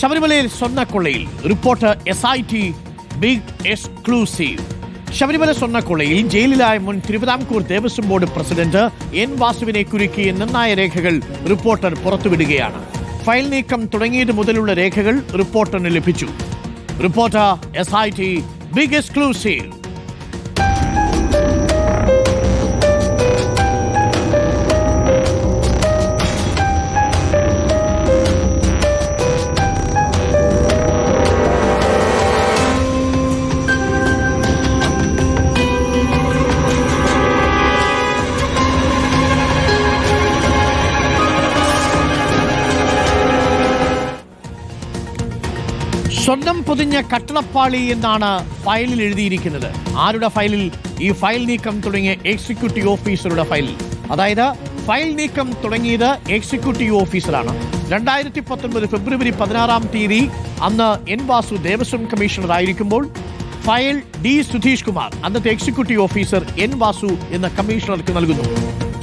ശബരിമലയിൽ സ്വർണക്കൊള്ളയിൽ. Report S I T big exclusive Sabarimala സ്വർണക്കൊള്ളയിൽ ജയിലിലായ മുൻ Thiruvithamkoor Devaswom board president N വാസുവിനെ കുരുക്കിയ നിർണായ രേഖകൾ റിപ്പോർട്ടർ പുറത്തുവിടുകയാണ്. ഫയൽ നീക്കം തുടങ്ങിയത് മുതലുള്ള രേഖകൾ റിപ്പോർട്ടറിന് ലഭിച്ചു. Reporter S I T big exclusive പൊതിഞ്ഞ കട്ടളപ്പാളി എന്നാണ് ഫയലിൽ എഴുതിയിരിക്കുന്നത്. ആരുടെ ഫയലിൽ? ഈ ഫയൽ നീക്കം തുടങ്ങിയ എക്സിക്യൂട്ടീവ് ഓഫീസറുടെ ഫയലിൽ. അതായത് ഫയൽ നീക്കം തുടങ്ങിയത് എക്സിക്യൂട്ടീവ് ഓഫീസറാണ്. രണ്ടായിരത്തി പത്തൊൻപത് ഫെബ്രുവരി പതിനാറാം തീയതി അന്ന് എൻ വാസു ദേവസ്വം കമ്മീഷണർ ആയിരിക്കുമ്പോൾ ഫയൽ ഡി സുധീഷ് കുമാർ അന്നത്തെ എക്സിക്യൂട്ടീവ് ഓഫീസർ എൻ വാസു എന്ന കമ്മീഷണർക്ക് നൽകുന്നു.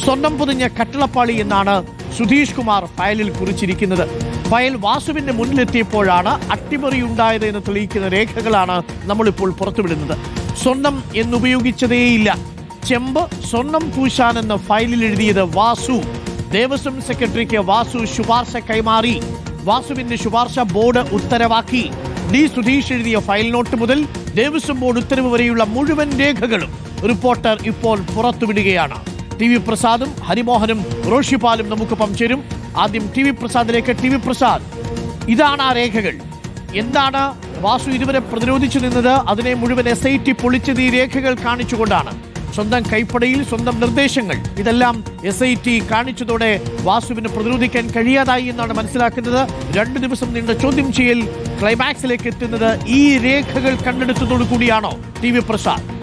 സ്വർണം പൊതിഞ്ഞ കട്ടിളപ്പാളി എന്നാണ് സുധീഷ് കുമാർ ഫയലിൽ കുറിച്ചിരിക്കുന്നത്. ഫയൽ വാസുവിന്റെ മുന്നിലെത്തിയപ്പോഴാണ് അട്ടിമറി ഉണ്ടായത് എന്ന് തെളിയിക്കുന്ന രേഖകളാണ് നമ്മളിപ്പോൾ പുറത്തുവിടുന്നത്. സ്വർണം എന്നുപയോഗിച്ചതേയില്ല. ചെമ്പ് സ്വർണം പൂശാൻ എന്ന ഫയലിൽ എഴുതിയത് വാസു. ദേവസ്വം സെക്രട്ടറിക്ക് വാസു ശുപാർശ കൈമാറി. വാസുവിന്റെ ശുപാർശ ബോർഡ് ഉത്തരവാക്കി. ഡി സുധീഷ് എഴുതിയ ഫയൽ നോട്ട് മുതൽ ദേവസ്വം ബോർഡ് ഉത്തരവ് വരെയുള്ള മുഴുവൻ രേഖകളും റിപ്പോർട്ടർ ഇപ്പോൾ പുറത്തുവിടുകയാണ്. ടി വി പ്രസാദും ഹരിമോഹനും റോഷിപാലും നമുക്കൊപ്പം ചേരും. ആദ്യം ടി വി പ്രസാദിലേക്ക് ടി വി പ്രസാദ്. ഇതാണ് ആ രേഖകൾ. എന്താണ് വാസു ഇതുവരെ പ്രതിരോധിച്ചു നിന്നത്? അതിനെ മുഴുവൻ എസ് ഐ ടി പൊളിച്ചത് ഈ രേഖകൾ കാണിച്ചുകൊണ്ടാണ്. സ്വന്തം കൈപ്പടയിൽ സ്വന്തം നിർദ്ദേശങ്ങൾ. ഇതെല്ലാം എസ് ഐ ടി കാണിച്ചതോടെ വാസുവിന് പ്രതിരോധിക്കാൻ കഴിയാതായി എന്നാണ് മനസ്സിലാക്കുന്നത്. രണ്ടു ദിവസം നീണ്ട ചോദ്യം ചെയ്യൽ ക്ലൈമാക്സിലേക്ക് എത്തുന്നത് ഈ രേഖകൾ കണ്ടെടുത്തതോടു കൂടിയാണോ ടി വി പ്രസാദ്?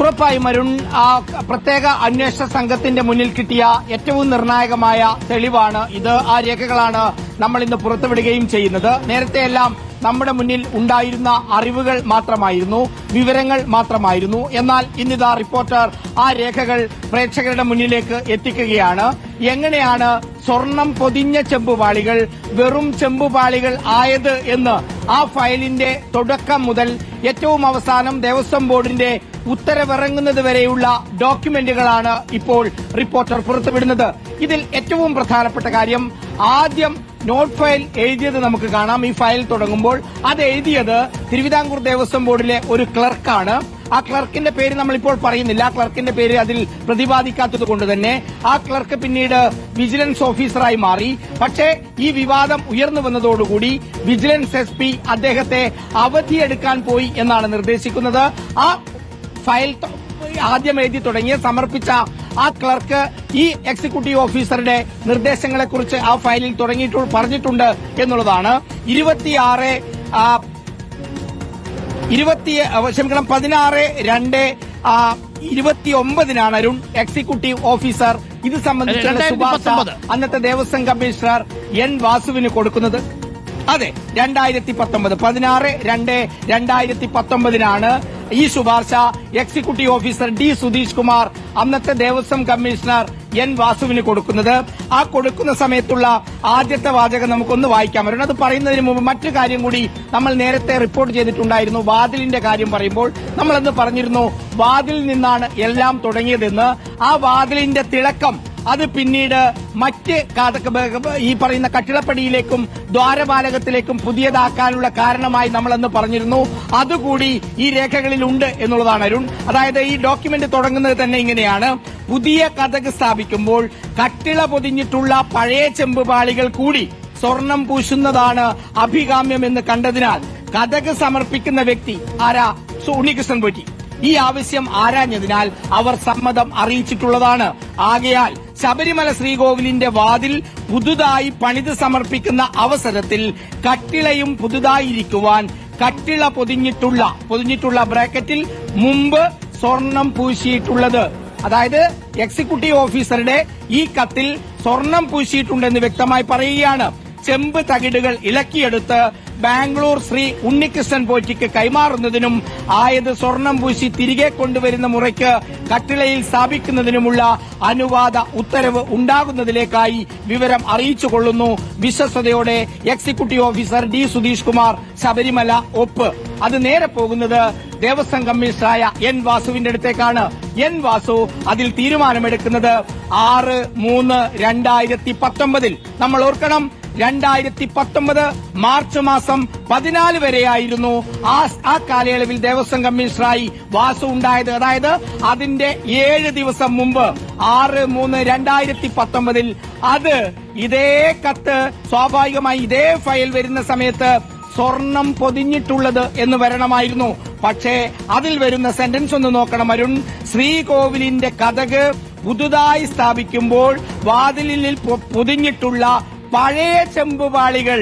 ഉറപ്പായും അരുൺ ആ പ്രത്യേക അന്വേഷണ സംഘത്തിന്റെ മുന്നിൽ കിട്ടിയ ഏറ്റവും നിർണായകമായ തെളിവാണ് ഇത്. ആ രേഖകളാണ് നമ്മൾ ഇന്ന് പുറത്തുവിടുകയും ചെയ്യുന്നത്. നേരത്തെയെല്ലാം നമ്മുടെ മുന്നിൽ ഉണ്ടായിരുന്ന അറിവുകൾ മാത്രമായിരുന്നു വിവരങ്ങൾ മാത്രമായിരുന്നു. എന്നാൽ ഇന്നിതാ റിപ്പോർട്ടർ ആ രേഖകൾ പ്രേക്ഷകരുടെ മുന്നിലേക്ക് എത്തിക്കുകയാണ്. എങ്ങനെയാണ് സ്വർണം പൊതിഞ്ഞ ചെമ്പുപാളികൾ വെറും ചെമ്പുപാളികൾ ആയത് എന്ന് ആ ഫയലിന്റെ തുടക്കം മുതൽ ഏറ്റവും അവസാനം ദേവസ്വം ബോർഡിന്റെ ഉത്തരവിറങ്ങുന്നത് വരെയുള്ള ഡോക്യുമെന്റുകളാണ് ഇപ്പോൾ റിപ്പോർട്ടർ പുറത്തുവിടുന്നത്. ഇതിൽ ഏറ്റവും പ്രധാനപ്പെട്ട കാര്യം ആദ്യം നോട്ട് ഫയൽ എഴുതിയത് നമുക്ക് കാണാം. ഈ ഫയൽ തുടങ്ങുമ്പോൾ അത് എഴുതിയത് തിരുവിതാംകൂർ ദേവസ്വം ബോർഡിലെ ഒരു ക്ലർക്കാണ്. ആ ക്ലർക്കിന്റെ പേര് നമ്മളിപ്പോൾ പറയുന്നില്ല. ആ ക്ലർക്കിന്റെ പേര് അതിൽ പ്രതിപാദിക്കാത്തത് കൊണ്ട് തന്നെ ആ ക്ലർക്ക് പിന്നീട് വിജിലൻസ് ഓഫീസറായി മാറി. പക്ഷേ ഈ വിവാദം ഉയർന്നു വന്നതോടുകൂടി വിജിലൻസ് എസ് പി അദ്ദേഹത്തെ അവധിയെടുക്കാൻ പോയി എന്നാണ് നിർദ്ദേശിക്കുന്നത്. ആ ഫയൽ ആദ്യം എഴുതി തുടങ്ങിയ സമർപ്പിച്ച ആ ക്ലർക്ക് ഈ എക്സിക്യൂട്ടീവ് ഓഫീസറുടെ നിർദ്ദേശങ്ങളെ കുറിച്ച് ആ ഫയലിൽ തുടങ്ങിയിട്ട് പറഞ്ഞിട്ടുണ്ട് എന്നുള്ളതാണ്. ഇരുപത്തിയാറ് ഇരുപത്തി ക്ഷമിക്കണം പതിനാറ് രണ്ട് ഇരുപത്തിയൊമ്പതിനാണ് അരുൺ എക്സിക്യൂട്ടീവ് ഓഫീസർ. ഇത് സംബന്ധിച്ചുള്ള ശുപാർശ അന്നത്തെ ദേവസ്വം കമ്മീഷണർ എൻ വാസുവിന് കൊടുക്കുന്നത്. അതെ രണ്ടായിരത്തി പത്തൊമ്പത്. പതിനാറ് രണ്ട് രണ്ടായിരത്തി പത്തൊമ്പതിനാണ്. ഈ ശുപാർശ executive officer D Sudheesh Kumar അന്നത്തെ ദേവസ്വം കമ്മീഷണർ എൻ വാസുവിന് കൊടുക്കുന്നത്. ആ കൊടുക്കുന്ന സമയത്തുള്ള ആദ്യത്തെ വാചകം നമുക്കൊന്ന് വായിക്കാം. അത് പറയുന്നതിന് മുമ്പ് മറ്റു കാര്യം കൂടി നമ്മൾ നേരത്തെ റിപ്പോർട്ട് ചെയ്തിട്ടുണ്ടായിരുന്നു. വാതിലിന്റെ കാര്യം പറയുമ്പോൾ നമ്മളന്ന് പറഞ്ഞിരുന്നു വാതിലിൽ നിന്നാണ് എല്ലാം തുടങ്ങിയതെന്ന്. ആ വാതിലിന്റെ തിളക്കം അത് പിന്നീട് മറ്റ് ഈ പറയുന്ന കട്ടിളപ്പടിയിലേക്കും ദ്വാരപാലകത്തിലേക്കും പുതിയതാക്കാനുള്ള കാരണമായി നമ്മളെന്ന് പറഞ്ഞിരുന്നു. അതുകൂടി ഈ രേഖകളിൽ ഉണ്ട് എന്നുള്ളതാണ് അരുൺ. അതായത് ഈ ഡോക്യുമെന്റ് തുടങ്ങുന്നത് തന്നെ ഇങ്ങനെയാണ്. പുതിയ കഥക് സ്ഥാപിക്കുമ്പോൾ കട്ടിള പൊതിഞ്ഞിട്ടുള്ള പഴയ ചെമ്പുപാളികൾ കൂടി സ്വർണം പൂശുന്നതാണ് അഭികാമ്യം എന്ന് കണ്ടതിനാൽ കഥക് സമർപ്പിക്കുന്ന വ്യക്തി ആരാ? ഉണ്ണികൃഷ്ണൻ പൊറ്റി. ഈ ആവശ്യം ആരാഞ്ഞതിനാൽ അവർ സമ്മതം അറിയിച്ചിട്ടുള്ളതാണ്. ആകയാൽ ശബരിമല ശ്രീകോവിലിന്റെ വാതിൽ പുതുതായി പണിത് സമർപ്പിക്കുന്ന അവസരത്തിൽ കട്ടിളയും പുതുതായിരിക്കുവാൻ കട്ടിള പൊതിഞ്ഞിട്ടുള്ള പൊതിഞ്ഞിട്ടുള്ള ബ്രാക്കറ്റിൽ മുമ്പ് സ്വർണം പൂശിയിട്ടുള്ളത്. അതായത് എക്സിക്യൂട്ടീവ് ഓഫീസറുടെ ഈ കത്തിൽ സ്വർണം പൂശിയിട്ടുണ്ടെന്ന് വ്യക്തമായി പറയുകയാണ്. ചെമ്പ് തകിടുകൾ ഇളക്കിയെടുത്ത് ബാംഗ്ലൂർ ശ്രീ ഉണ്ണികൃഷ്ണൻ പോറ്റിക്ക് കൈമാറുന്നതിനും ആയത് സ്വർണം പൂശി തിരികെ കൊണ്ടുവരുന്ന മുറയ്ക്ക് കട്ടിളയിൽ സ്ഥാപിക്കുന്നതിനുമുള്ള അനുവാദ ഉത്തരവ് ഉണ്ടാകുന്നതിലേക്കായി വിവരം അറിയിച്ചുകൊള്ളുന്നു. വിശ്വസ്തയോടെ executive officer D Sudheesh Kumar Sabarimala ഒപ്പ്. അത് നേരെ പോകുന്നത് ദേവസ്വം കമ്മീഷണറായ എൻ വാസുവിന്റെ അടുത്തേക്കാണ്. എൻ വാസു അതിൽ തീരുമാനമെടുക്കുന്നത് ആറ് മൂന്ന് രണ്ടായിരത്തി പത്തൊമ്പതിൽ. നമ്മൾ ഓർക്കണം രണ്ടായിരത്തി പത്തൊമ്പത് മാർച്ച് മാസം പതിനാല് വരെയായിരുന്നു ആ ആ കാലയളവിൽ ദേവസ്വം കമ്മീഷണറായി വാസു ഉണ്ടായത്. അതായത് അതിന്റെ ഏഴ് ദിവസം മുമ്പ് ആറ് മൂന്ന് രണ്ടായിരത്തി പത്തൊമ്പതിൽ അത് ഇതേ കത്ത് സ്വാഭാവികമായി ഇതേ ഫയൽ വരുന്ന സമയത്ത് സ്വർണം പൊതിഞ്ഞിട്ടുള്ളത് എന്ന് വരണമായിരുന്നു. പക്ഷേ അതിൽ വരുന്ന സെന്റൻസ് ഒന്ന് നോക്കണം അരുൺ. ശ്രീകോവിലിന്റെ കഥക് പുതുതായി സ്ഥാപിക്കുമ്പോൾ വാതിലിൽ പൊതിഞ്ഞിട്ടുള്ള പഴയ ചെമ്പുപാളികൾ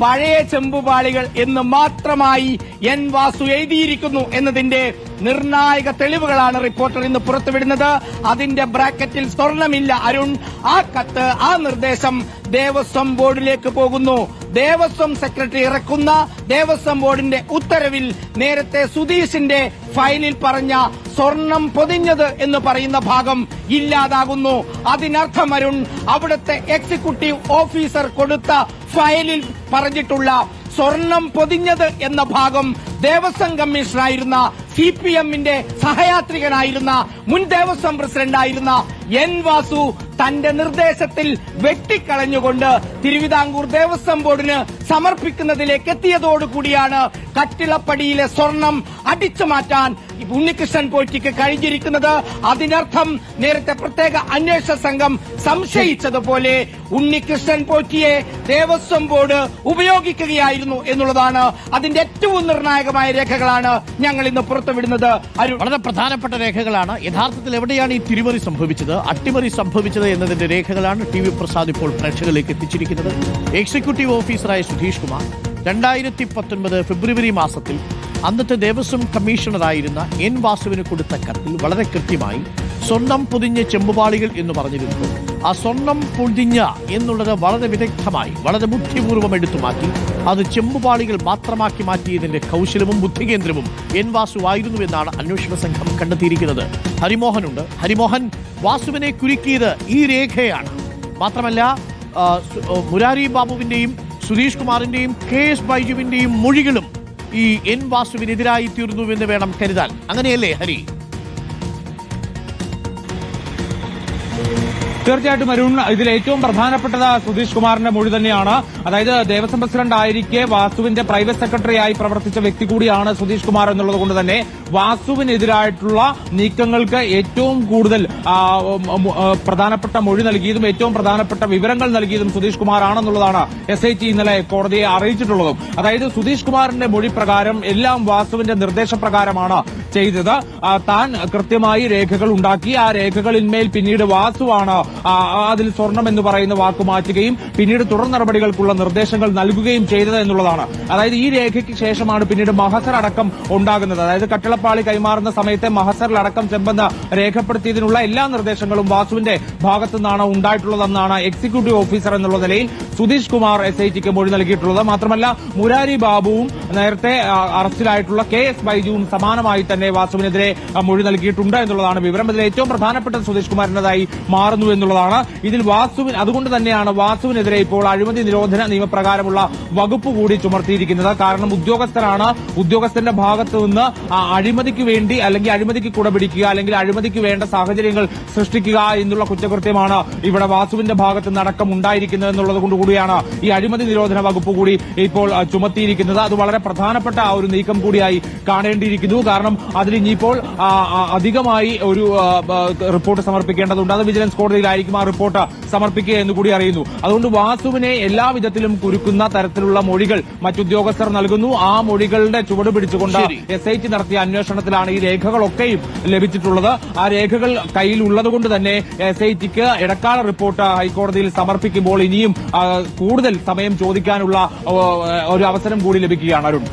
പഴയ ചെമ്പുപാളികൾ എന്ന് മാത്രമായി എൻ വാസു എഴുതിയിരിക്കുന്നു എന്നതിന്റെ നിർണായക തെളിവുകളാണ് റിപ്പോർട്ടർ ഇന്ന് പുറത്തുവിടുന്നത്. അതിന്റെ ബ്രാക്കറ്റിൽ സ്വർണമില്ല അരുൺ. ആ കത്ത് ആ നിർദ്ദേശം ദേവസ്വം ബോർഡിലേക്ക് പോകുന്നു. ദേവസ്വം സെക്രട്ടറി ഇറക്കുന്ന ദേവസ്വം ബോർഡിന്റെ ഉത്തരവിൽ നേരത്തെ സുധീഷിന്റെ ഫയലിൽ പറഞ്ഞ സ്വർണം പൊതിഞ്ഞത് എന്ന് പറയുന്ന ഭാഗം ഇല്ലാതാകുന്നു. അതിനർത്ഥം അരുൺ അവിടുത്തെ എക്സിക്യൂട്ടീവ് ഓഫീസർ കൊടുത്ത ഫയലിൽ പറഞ്ഞിട്ടുള്ള സ്വർണം പൊതിഞ്ഞത് എന്ന ഭാഗം ദേവസ്വം കമ്മീഷണറായിരുന്ന സി പി എമ്മിന്റെ സഹയാത്രികനായിരുന്ന മുൻ ദേവസ്വം പ്രസിഡന്റായിരുന്ന എൻ വാസു തന്റെ നിർദ്ദേശത്തിൽ വെട്ടിക്കളഞ്ഞുകൊണ്ട് തിരുവിതാംകൂർ ദേവസ്വം ബോർഡിന് സമർപ്പിക്കുന്നതിലേക്ക് എത്തിയതോടുകൂടിയാണ് കട്ടിളപ്പടിയിലെ സ്വർണം അടിച്ചു മാറ്റാൻ ഉണ്ണികൃഷ്ണൻ പോറ്റിക്ക് കഴിഞ്ഞിരിക്കുന്നത്. അതിനർത്ഥം നേരത്തെ പ്രത്യേക അന്വേഷണ സംഘം സംശയിച്ചതുപോലെ ഉണ്ണികൃഷ്ണൻ പോറ്റിയെ ദേവസ്വം ബോർഡ് ഉപയോഗിക്കുകയായിരുന്നു എന്നുള്ളതാണ് അതിന്റെ ഏറ്റവും നിർണായകമായ രേഖകളാണ് ഞങ്ങൾ ഇന്ന് പുറത്തുവിടുന്നത്. വളരെ പ്രധാനപ്പെട്ട രേഖകളാണ്. യഥാർത്ഥത്തിൽ എവിടെയാണ് ഈ തിരിമറി സംഭവിച്ചത്? അട്ടിമറി സംഭവിച്ചത് എന്നതിന്റെ രേഖകളാണ് ടി വി പ്രസാദ് ഇപ്പോൾ പ്രേക്ഷകരിലേക്ക് എത്തിച്ചിരിക്കുന്നത്. എക്സിക്യൂട്ടീവ് ഓഫീസറായ സുധീഷ് കുമാർ. രണ്ടായിരത്തി പത്തൊൻപത് ഫെബ്രുവരി മാസത്തിൽ അന്നത്തെ ദേവസ്വം കമ്മീഷണറായിരുന്ന എൻ വാസുവിന് കൊടുത്ത കത്തിൽ വളരെ കൃത്യമായി സ്വർണം പൊതിഞ്ഞ ചെമ്പുപാളികൾ എന്ന് പറഞ്ഞിരുന്നു. ആ സ്വർണം പൊതിഞ്ഞ എന്നുള്ളത് വളരെ വിദഗ്ധമായി വളരെ ബുദ്ധിപൂർവം എടുത്തു മാറ്റി അത് ചെമ്പുപാളികൾ മാത്രമാക്കി മാറ്റിയതിന്റെ കൗശലവും ബുദ്ധികേന്ദ്രവും എൻ വാസു ആയിരുന്നു എന്നാണ് അന്വേഷണ സംഘം കണ്ടെത്തിയിരിക്കുന്നത്. ഹരിമോഹനുണ്ട്. ഹരിമോഹൻ വാസുവിനെ കുരുക്കിയത് ഈ രേഖയാണ്. മാത്രമല്ല മുരാരി ബാബുവിന്റെയും സുധീഷ് കുമാറിന്റെയും കെ എസ് ബൈജുവിന്റെയും മൊഴികളും ഈ എൻ വാസുവിനെതിരായി തീർന്നുവെന്ന് വേണം കരുതാൻ. അങ്ങനെയല്ലേ ഹരി? തീർച്ചയായിട്ടും അരുൺ ഇതിൽ ഏറ്റവും പ്രധാനപ്പെട്ടത് സുധീഷ് കുമാറിന്റെ മൊഴി തന്നെയാണ്. അതായത് ദേവസ്വം പ്രസിഡന്റ് ആയിരിക്കെ വാസുവിന്റെ പ്രൈവറ്റ് സെക്രട്ടറി ആയി പ്രവർത്തിച്ച വ്യക്തി കൂടിയാണ് സുധീഷ് കുമാർ എന്നുള്ളത് കൊണ്ട് തന്നെ വാസുവിനെതിരായിട്ടുള്ള നീക്കങ്ങൾക്ക് ഏറ്റവും കൂടുതൽ പ്രധാനപ്പെട്ട മൊഴി നൽകിയതും ഏറ്റവും പ്രധാനപ്പെട്ട വിവരങ്ങൾ നൽകിയതും സുധീഷ് കുമാർ ആണെന്നുള്ളതാണ് എസ് ഐ ടി ഇന്നലെ കോടതിയെ അറിയിച്ചിട്ടുള്ളതും. അതായത് സുധീഷ് കുമാറിന്റെ മൊഴി പ്രകാരം എല്ലാം വാസുവിന്റെ നിർദ്ദേശപ്രകാരമാണ് ചെയ്തത്. താൻ കൃത്യമായി രേഖകൾ ഉണ്ടാക്കി. ആ രേഖകളിന്മേൽ പിന്നീട് വാസുവാണ് അതിൽ സ്വർണം എന്ന് പറയുന്ന വാക്ക് മാറ്റുകയും പിന്നീട് തുടർ നടപടികൾക്കുള്ള നിർദ്ദേശങ്ങൾ നൽകുകയും ചെയ്തത് എന്നുള്ളതാണ്. അതായത് ഈ രേഖയ്ക്ക് ശേഷമാണ് പിന്നീട് മഹസർ അടക്കം ഉണ്ടാകുന്നത്. അതായത് കട്ടിളപ്പാളി കൈമാറുന്ന സമയത്തെ മഹസറിലടക്കം ചെമ്പെന്ന് രേഖപ്പെടുത്തിയതിനുള്ള എല്ലാ നിർദ്ദേശങ്ങളും വാസുവിന്റെ ഭാഗത്തു നിന്നാണ് ഉണ്ടായിട്ടുള്ളതെന്നാണ് എക്സിക്യൂട്ടീവ് ഓഫീസർ എന്നുള്ള നിലയിൽ സുധീഷ് കുമാർ എസ് ഐ ടിക്ക് മൊഴി നൽകിയിട്ടുള്ളത്. മാത്രമല്ല മുരാരി ബാബുവും നേരത്തെ അറസ്റ്റിലായിട്ടുള്ള കെ എസ് ബൈജുവും സമാനമായി തന്നെ വാസുവിനെതിരെ മൊഴി നൽകിയിട്ടുണ്ട് എന്നുള്ളതാണ് വിവരം. ഇതിൽ ഏറ്റവും പ്രധാനപ്പെട്ട സുധീഷ് കുമാറിന്റേതായി മാറുന്നു എന്നുള്ളതാണ് ഇതിൽ വാസുവിൻ അതുകൊണ്ട് തന്നെയാണ് വാസുവിനെതിരെ ഇപ്പോൾ അഴിമതി നിരോധന നിയമപ്രകാരമുള്ള വകുപ്പ് കൂടി ചുമർത്തിയിരിക്കുന്നത്. കാരണം ഉദ്യോഗസ്ഥരാണ് ഉദ്യോഗസ്ഥന്റെ ഭാഗത്തു നിന്ന് അഴിമതിക്ക് വേണ്ടി അല്ലെങ്കിൽ അഴിമതിക്ക് കുടപിടിക്കുക അല്ലെങ്കിൽ അഴിമതിക്ക് വേണ്ട സാഹചര്യങ്ങൾ സൃഷ്ടിക്കുക എന്നുള്ള കുറ്റകൃത്യമാണ് ഇവിടെ വാസുവിന്റെ ഭാഗത്ത് നടക്കം ഉണ്ടായിരിക്കുന്നത് എന്നുള്ളത് കൊണ്ടുകൂടിയാണ് ഈ അഴിമതി നിരോധന വകുപ്പ് കൂടി ഇപ്പോൾ ചുമത്തിയിരിക്കുന്നത്. അത് വളരെ പ്രധാനപ്പെട്ട ആ ഒരു നീക്കം കൂടിയായി കാണേണ്ടിയിരിക്കുന്നു. കാരണം അതിൽ ഇനിയിപ്പോൾ അധികമായി ഒരു റിപ്പോർട്ട് സമർപ്പിക്കേണ്ടതുണ്ട്. അത് വിജിലൻസ് കോടതിയിലായിരിക്കും ആ റിപ്പോർട്ട് സമർപ്പിക്കുക എന്ന് കൂടി അറിയുന്നു. അതുകൊണ്ട് വാസുവിനെ എല്ലാവിധത്തിലും കുരുക്കുന്ന തരത്തിലുള്ള മൊഴികൾ മറ്റുദ്യോഗസ്ഥർ നൽകുന്നു. ആ മൊഴികളുടെ ചുവട് പിടിച്ചുകൊണ്ട് എസ് ഐ ടി നടത്തിയ അന്വേഷണത്തിലാണ് ഈ രേഖകളൊക്കെയും ലഭിച്ചിട്ടുള്ളത്. ആ രേഖകൾ കയ്യിൽ ഉള്ളതുകൊണ്ട് തന്നെ എസ് ഐ ടിക്ക് ഇടക്കാല റിപ്പോർട്ട് ഹൈക്കോടതിയിൽ സമർപ്പിക്കുമ്പോൾ ഇനിയും കൂടുതൽ സമയം ചോദിക്കാനുള്ള ഒരു അവസരം കൂടി ലഭിക്കുകയാണ് അരുൺ.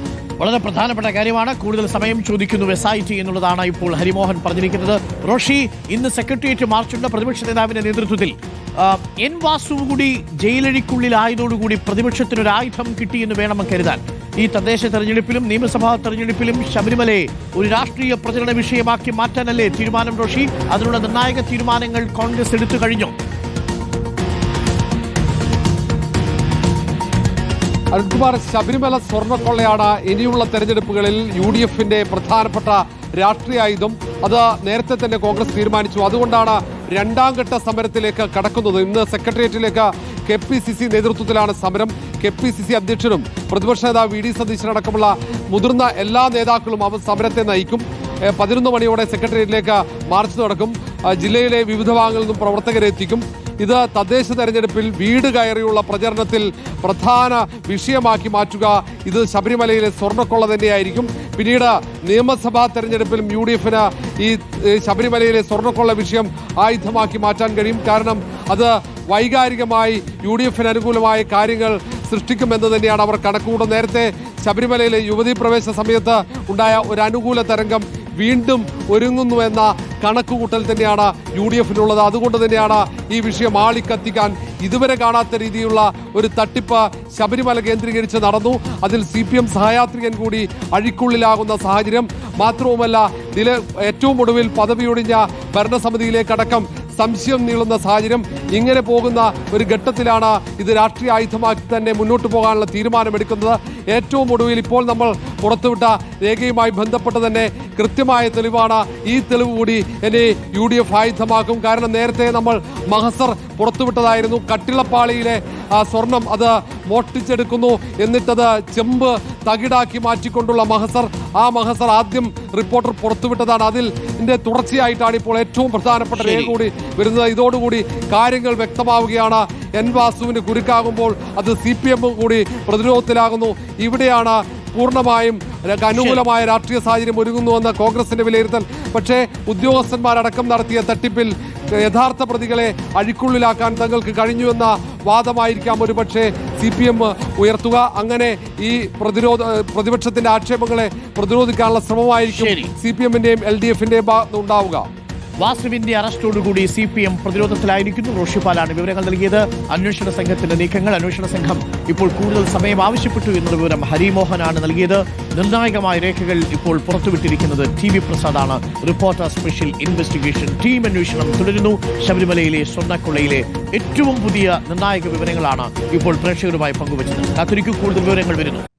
വളരെ പ്രധാനപ്പെട്ട കാര്യമാണ്. കൂടുതൽ സമയം ചോദിക്കുന്നു ടി എന്നുള്ളതാണ് ഇപ്പോൾ ഹരിമോഹൻ പറഞ്ഞിരിക്കുന്നത്. റോഷി ഇന്ന് സെക്രട്ടേറിയറ്റ് മാർച്ചുണ്ട് പ്രതിപക്ഷ നേതാവിന്റെ നേതൃത്വത്തിൽ എൻ വാസു കൂടി ജയിലഴിക്കുള്ളിലായതോടുകൂടി പ്രതിപക്ഷത്തിനൊരു ആയുധം കിട്ടിയെന്ന് വേണം കരുതാൻ. ഈ തദ്ദേശ തെരഞ്ഞെടുപ്പിലും നിയമസഭാ തെരഞ്ഞെടുപ്പിലും ശബരിമലയെ ഒരു രാഷ്ട്രീയ പ്രചരണ വിഷയമാക്കി മാറ്റാനല്ലേ തീരുമാനം റോഷി? അതിനുള്ള നിർണായക തീരുമാനങ്ങൾ കോൺഗ്രസ് എടുത്തു കഴിഞ്ഞു. അരുൺകുമാർ ശബരിമല സ്വർണക്കൊള്ളയാണ് ഇനിയുള്ള തെരഞ്ഞെടുപ്പുകളിൽ യു ഡി എഫിന്റെ പ്രധാനപ്പെട്ട രാഷ്ട്രീയ ആയുധം. അത് നേരത്തെ തന്നെ കോൺഗ്രസ് തീരുമാനിച്ചു. അതുകൊണ്ടാണ് രണ്ടാം ഘട്ട സമരത്തിലേക്ക് കടക്കുന്നത്. ഇന്ന് സെക്രട്ടേറിയറ്റിലേക്ക് കെ പി സി സി നേതൃത്വത്തിലാണ് സമരം. കെ പി സി സി അധ്യക്ഷനും പ്രതിപക്ഷ നേതാവ് വി ഡി സതീശനടക്കമുള്ള മുതിർന്ന എല്ലാ നേതാക്കളും അവർ സമരത്തെ നയിക്കും. പതിനൊന്ന് മണിയോടെ സെക്രട്ടേറിയറ്റിലേക്ക് മാർച്ച് നടക്കും. ജില്ലയിലെ വിവിധ ഭാഗങ്ങളിൽ നിന്നും പ്രവർത്തകരെ എത്തിക്കും. ഇത് തദ്ദേശ തെരഞ്ഞെടുപ്പിൽ വീട് കയറിയുള്ള പ്രചരണത്തിൽ പ്രധാന വിഷയമാക്കി മാറ്റുക. ഇത് ശബരിമലയിലെ സ്വർണക്കൊള്ള തന്നെയായിരിക്കും. പിന്നീട് നിയമസഭാ തെരഞ്ഞെടുപ്പിലും യു ഡി എഫിന് ഈ ശബരിമലയിലെ സ്വർണക്കൊള്ള വിഷയം ആയുധമാക്കി മാറ്റാൻ കഴിയും. കാരണം അത് വൈകാരികമായി യു ഡി എഫിന് അനുകൂലമായ കാര്യങ്ങൾ സൃഷ്ടിക്കുമെന്ന് തന്നെയാണ് അവർ കണക്കുകൂടുന്നത് നേരത്തെ ശബരിമലയിലെ യുവതീ പ്രവേശന സമയത്ത് ഉണ്ടായ ഒരു അനുകൂല തരംഗം വീണ്ടും ഒരുങ്ങുന്നു എന്ന കണക്കുകൂട്ടൽ തന്നെയാണ് യു ഡി എഫിനുള്ളത്. അതുകൊണ്ട് തന്നെയാണ് ഈ വിഷയം ആളിക്കത്തിക്കാൻ ഇതുവരെ കാണാത്ത രീതിയിലുള്ള ഒരു തട്ടിപ്പ് ശബരിമല കേന്ദ്രീകരിച്ച് നടന്നു. അതിൽ സി പി എം സഹയാത്രികൻ കൂടി അഴിക്കുള്ളിലാകുന്ന സാഹചര്യം മാത്രവുമല്ല നില ഏറ്റവും ഒടുവിൽ പദവിയൊടിഞ്ഞ ഭരണസമിതിയിലേക്കടക്കം സംശയം നീളുന്ന സാഹചര്യം ഇങ്ങനെ പോകുന്ന ഒരു ഘട്ടത്തിലാണ് ഇത് രാഷ്ട്രീയ ആയുധമാക്കി തന്നെ മുന്നോട്ട് പോകാനുള്ള തീരുമാനമെടുക്കുന്നത്. ഏറ്റവും ഒടുവിൽ ഇപ്പോൾ നമ്മൾ പുറത്തുവിട്ട രേഖയുമായി ബന്ധപ്പെട്ട് തന്നെ കൃത്യമായ തെളിവാണ് ഈ തെളിവ് കൂടി എന്നെ യു ഡി എഫ് ആയുധമാക്കും. കാരണം നേരത്തെ നമ്മൾ മഹസർ പുറത്തുവിട്ടതായിരുന്നു. കട്ടിളപ്പാളിയിലെ സ്വർണം അത് മോഷ്ടിച്ചെടുക്കുന്നു. എന്നിട്ടത് ചെമ്പ് തകിടാക്കി മാറ്റിക്കൊണ്ടുള്ള മഹസർ. ആ മഹസർ ആദ്യം റിപ്പോർട്ടർ പുറത്തുവിട്ടതാണ്. അതിൽ തുടർച്ചയായിട്ടാണ് ഇപ്പോൾ ഏറ്റവും പ്രധാനപ്പെട്ട രേഖ കൂടി വരുന്നത്. ഇതോടുകൂടി കാര്യങ്ങൾ വ്യക്തമാവുകയാണ്. എൻ വാസുവിന് കുരുക്കാകുമ്പോൾ അത് സി പി എമ്മും കൂടി പ്രതിരോധത്തിലാകുന്നു. ഇവിടെയാണ് പൂർണമായും അനുകൂലമായ രാഷ്ട്രീയ സാഹചര്യം ഒരുങ്ങുന്നുവെന്ന് കോൺഗ്രസിന്റെ വിലയിരുത്തൽ. പക്ഷേ ഉദ്യോഗസ്ഥന്മാരടക്കം നടത്തിയ തട്ടിപ്പിൽ യഥാർത്ഥ പ്രതികളെ അഴിക്കുള്ളിലാക്കാൻ തങ്ങൾക്ക് കഴിഞ്ഞുവെന്ന വാദമായിരിക്കാം ഒരുപക്ഷെ സി പി എം ഉയർത്തുക. അങ്ങനെ ഈ പ്രതിരോധ പ്രതിപക്ഷത്തിന്റെ ആക്ഷേപങ്ങളെ പ്രതിരോധിക്കാനുള്ള ശ്രമമായിരിക്കും ശരി. സി പി എമ്മിന്റെയും എൽ ഡി എഫിന്റെയും ഭാഗത്ത് ഉണ്ടാവുക വാസുവിന്റെ അറസ്റ്റോടുകൂടി സി പി എം പ്രതിരോധത്തിലായിരിക്കുന്നു. റോഷിപ്പാലാണ് വിവരങ്ങൾ നൽകിയത്. അന്വേഷണ സംഘത്തിന്റെ നീക്കങ്ങൾ അന്വേഷണ സംഘം ഇപ്പോൾ കൂടുതൽ സമയം ആവശ്യപ്പെട്ടു എന്ന വിവരം ഹരിമോഹനാണ് നൽകിയത്. നിർണായകമായ രേഖകൾ ഇപ്പോൾ പുറത്തുവിട്ടിരിക്കുന്നത് ടി വി പ്രസാദാണ്. റിപ്പോർട്ടർ സ്പെഷ്യൽ ഇൻവെസ്റ്റിഗേഷൻ ടീം അന്വേഷണം തുടരുന്നു. ശബരിമലയിലെ സ്വർണക്കൊള്ളയിലെ ഏറ്റവും പുതിയ നിർണായക വിവരങ്ങളാണ് ഇപ്പോൾ പ്രേക്ഷകരുമായി പങ്കുവച്ചത്. കാത്തിരിക്കൂ കൂടുതൽ വിവരങ്ങൾ വരുന്നു.